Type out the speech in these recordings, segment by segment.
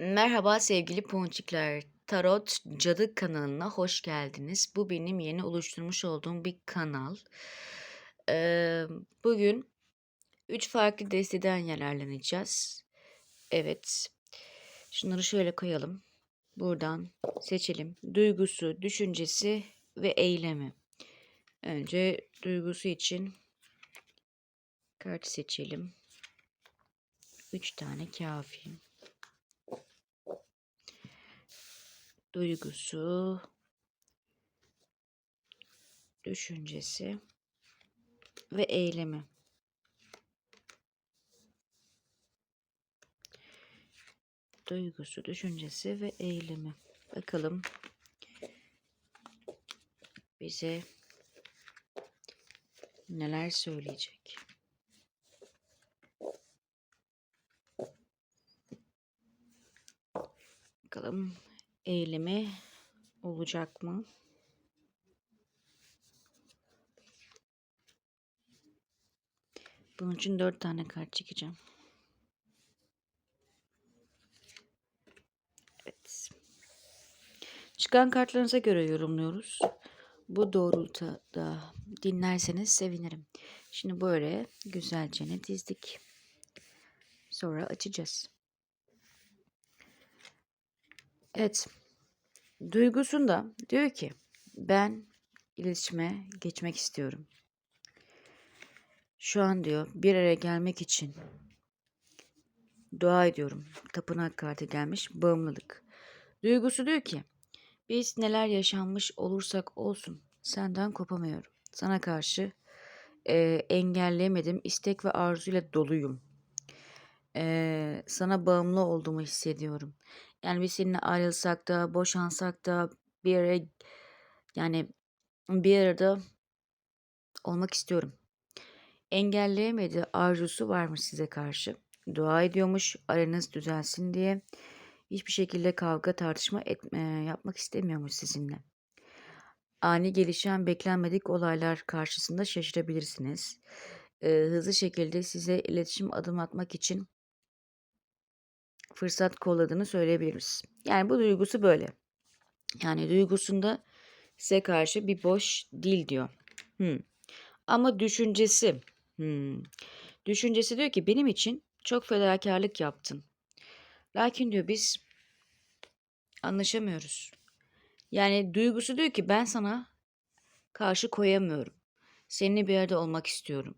Merhaba sevgili ponçikler. Tarot Cadı kanalına hoş geldiniz. Bu benim yeni oluşturmuş olduğum bir kanal. Eee, bugün 3 farklı desteden yararlanacağız. Evet. Şunları şöyle koyalım. Buradan seçelim. Duygusu, düşüncesi ve eylemi. Önce duygusu için kart seçelim. 3 tane kafi. Duygusu, düşüncesi ve eylemi. Duygusu, düşüncesi ve eylemi. Bakalım bize neler söyleyecek. Bakalım eylemi olacak mı? Bunun için dört tane kart çekeceğim. Evet. Çıkan kartlarınıza göre yorumluyoruz. Bu doğrultuda dinlerseniz sevinirim. Şimdi böyle güzelce dizdik. Sonra açacağız. Evet. Duygusunda diyor ki ben iletişime geçmek istiyorum. Şu an diyor bir araya gelmek için dua ediyorum. Tapınak kartı gelmiş bağımlılık. Duygusu diyor ki biz neler yaşanmış olursak olsun senden kopamıyorum. Sana karşı e, engelleyemedim istek ve arzuyla doluyum. E, sana bağımlı olduğumu hissediyorum. Yani biz seninle ayrılsak da, boşansak da bir yere yani bir arada olmak istiyorum. Engelleyemedi arzusu varmış size karşı. Dua ediyormuş aranız düzelsin diye. Hiçbir şekilde kavga tartışma etme, yapmak istemiyormuş sizinle. Ani gelişen beklenmedik olaylar karşısında şaşırabilirsiniz. Ee, hızlı şekilde size iletişim adım atmak için fırsat kolladığını söyleyebiliriz. Yani bu duygusu böyle. Yani duygusunda size karşı bir boş dil diyor. Hmm. Ama düşüncesi, hmm. düşüncesi diyor ki benim için çok fedakarlık yaptın. Lakin diyor biz anlaşamıyoruz. Yani duygusu diyor ki ben sana karşı koyamıyorum. Seninle bir yerde olmak istiyorum.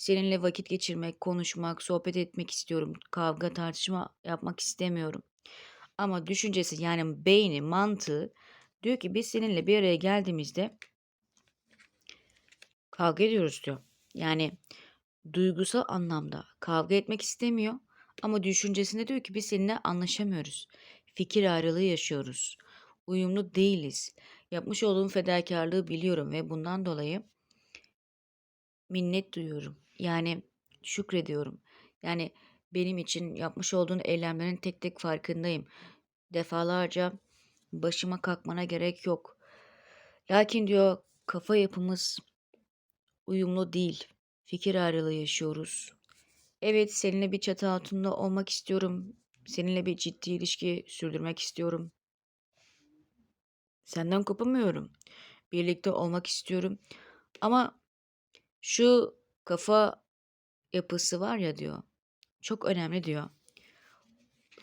Seninle vakit geçirmek, konuşmak, sohbet etmek istiyorum. Kavga, tartışma yapmak istemiyorum. Ama düşüncesi yani beyni, mantığı diyor ki biz seninle bir araya geldiğimizde kavga ediyoruz diyor. Yani duygusal anlamda kavga etmek istemiyor ama düşüncesinde diyor ki biz seninle anlaşamıyoruz. Fikir ayrılığı yaşıyoruz. Uyumlu değiliz. Yapmış olduğum fedakarlığı biliyorum ve bundan dolayı minnet duyuyorum. Yani şükrediyorum. Yani benim için yapmış olduğun eylemlerin tek tek farkındayım. Defalarca başıma kalkmana gerek yok. Lakin diyor kafa yapımız uyumlu değil. Fikir ayrılığı yaşıyoruz. Evet seninle bir çatı altında olmak istiyorum. Seninle bir ciddi ilişki sürdürmek istiyorum. Senden kopamıyorum. Birlikte olmak istiyorum. Ama şu kafa yapısı var ya diyor. Çok önemli diyor.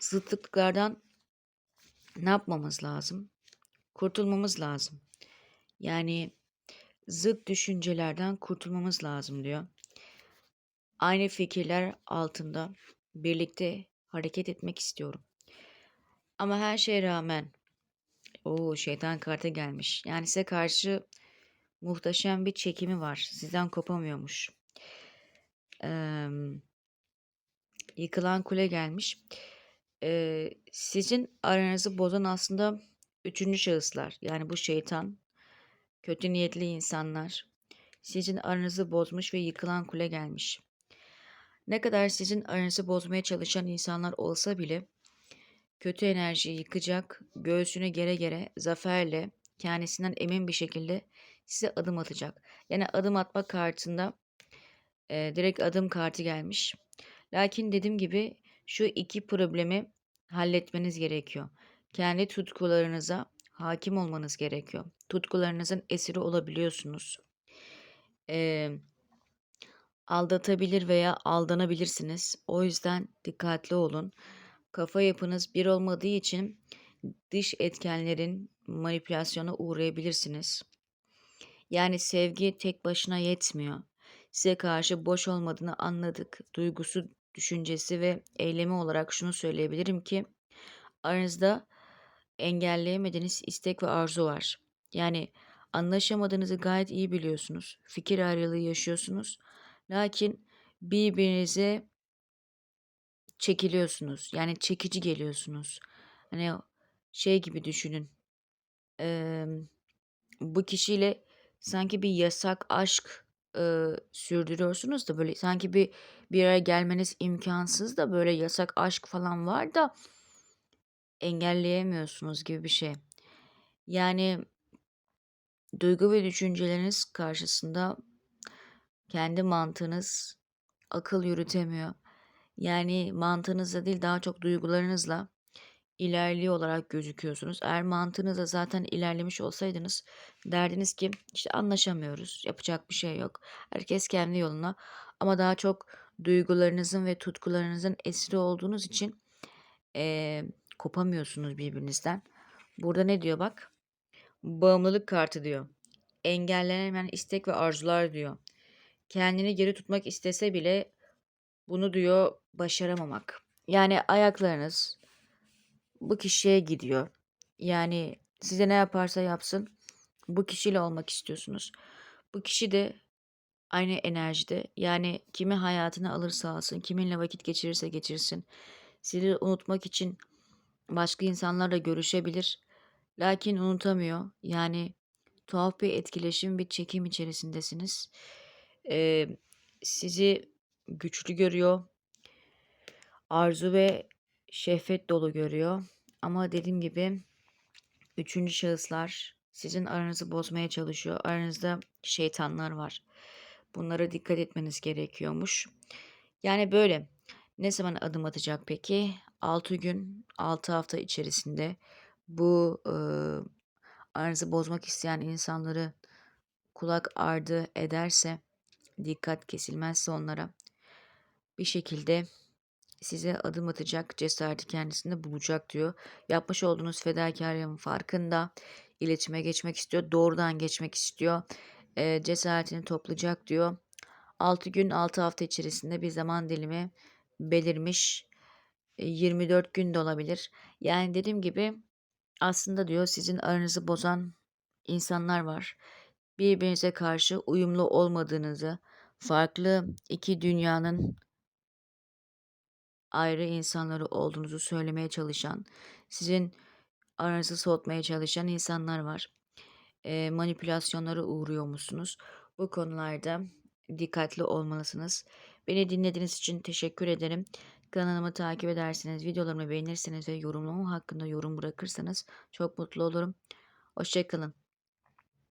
Zıtlıklardan ne yapmamız lazım? Kurtulmamız lazım. Yani zıt düşüncelerden kurtulmamız lazım diyor. Aynı fikirler altında birlikte hareket etmek istiyorum. Ama her şeye rağmen o şeytan kartı gelmiş. Yani size karşı muhteşem bir çekimi var. Sizden kopamıyormuş. Ee, yıkılan kule gelmiş. Ee, sizin aranızı bozan aslında üçüncü şahıslar. Yani bu şeytan, kötü niyetli insanlar. Sizin aranızı bozmuş ve yıkılan kule gelmiş. Ne kadar sizin aranızı bozmaya çalışan insanlar olsa bile kötü enerjiyi yıkacak, göğsüne gere gere zaferle kendisinden emin bir şekilde size adım atacak. Yani adım atma kartında e, direkt adım kartı gelmiş. Lakin dediğim gibi şu iki problemi halletmeniz gerekiyor. Kendi tutkularınıza hakim olmanız gerekiyor. Tutkularınızın esiri olabiliyorsunuz. Eee, aldatabilir veya aldanabilirsiniz. O yüzden dikkatli olun. Kafa yapınız bir olmadığı için dış etkenlerin manipülasyona uğrayabilirsiniz. Yani sevgi tek başına yetmiyor. Size karşı boş olmadığını anladık. Duygusu, düşüncesi ve eylemi olarak şunu söyleyebilirim ki aranızda engelleyemediğiniz istek ve arzu var. Yani anlaşamadığınızı gayet iyi biliyorsunuz. Fikir ayrılığı yaşıyorsunuz. Lakin birbirinize çekiliyorsunuz. Yani çekici geliyorsunuz. Hani şey gibi düşünün. Eee, bu kişiyle sanki bir yasak aşk eee, sürdürüyorsunuz da böyle sanki bir bir araya gelmeniz imkansız da böyle yasak aşk falan var da engelleyemiyorsunuz gibi bir şey. Yani duygu ve düşünceleriniz karşısında kendi mantığınız akıl yürütemiyor. Yani mantığınızla değil daha çok duygularınızla ilerliyor olarak gözüküyorsunuz. Eğer mantığınızla zaten ilerlemiş olsaydınız derdiniz ki işte anlaşamıyoruz. Yapacak bir şey yok. Herkes kendi yoluna. Ama daha çok duygularınızın ve tutkularınızın esiri olduğunuz için eee, kopamıyorsunuz birbirinizden. Burada ne diyor bak? Bağımlılık kartı diyor. Engellenemeyen istek ve arzular diyor. Kendini geri tutmak istese bile bunu diyor başaramamak. Yani ayaklarınız bu kişiye gidiyor. Yani size ne yaparsa yapsın bu kişiyle olmak istiyorsunuz. Bu kişi de aynı enerjide. Yani kimi hayatına alırsa alsın, kiminle vakit geçirirse geçirsin. Sizi unutmak için başka insanlarla görüşebilir. Lakin unutamıyor. Yani tuhaf bir etkileşim, bir çekim içerisindesiniz. Ee, sizi güçlü görüyor. Arzu ve şehvet dolu görüyor. Ama dediğim gibi üçüncü şahıslar sizin aranızı bozmaya çalışıyor. Aranızda şeytanlar var. Bunlara dikkat etmeniz gerekiyormuş. Yani böyle. Ne zaman adım atacak peki? 6 gün, 6 hafta içerisinde bu e, aranızı bozmak isteyen insanları kulak ardı ederse, dikkat kesilmezse onlara bir şekilde size adım atacak cesareti kendisinde bulacak diyor. Yapmış olduğunuz fedakarlığın farkında. iletişime geçmek istiyor. Doğrudan geçmek istiyor. E, cesaretini toplayacak diyor. 6 gün 6 hafta içerisinde bir zaman dilimi belirmiş. E, 24 gün de olabilir. Yani dediğim gibi aslında diyor sizin aranızı bozan insanlar var. Birbirinize karşı uyumlu olmadığınızı, farklı iki dünyanın ayrı insanları olduğunuzu söylemeye çalışan, sizin aranızı soğutmaya çalışan insanlar var. Eee, manipülasyonlara uğruyormuşsunuz. Bu konularda dikkatli olmalısınız. Beni dinlediğiniz için teşekkür ederim. Kanalımı takip ederseniz, videolarımı beğenirseniz ve yorumlamam hakkında yorum bırakırsanız çok mutlu olurum. Hoşçakalın.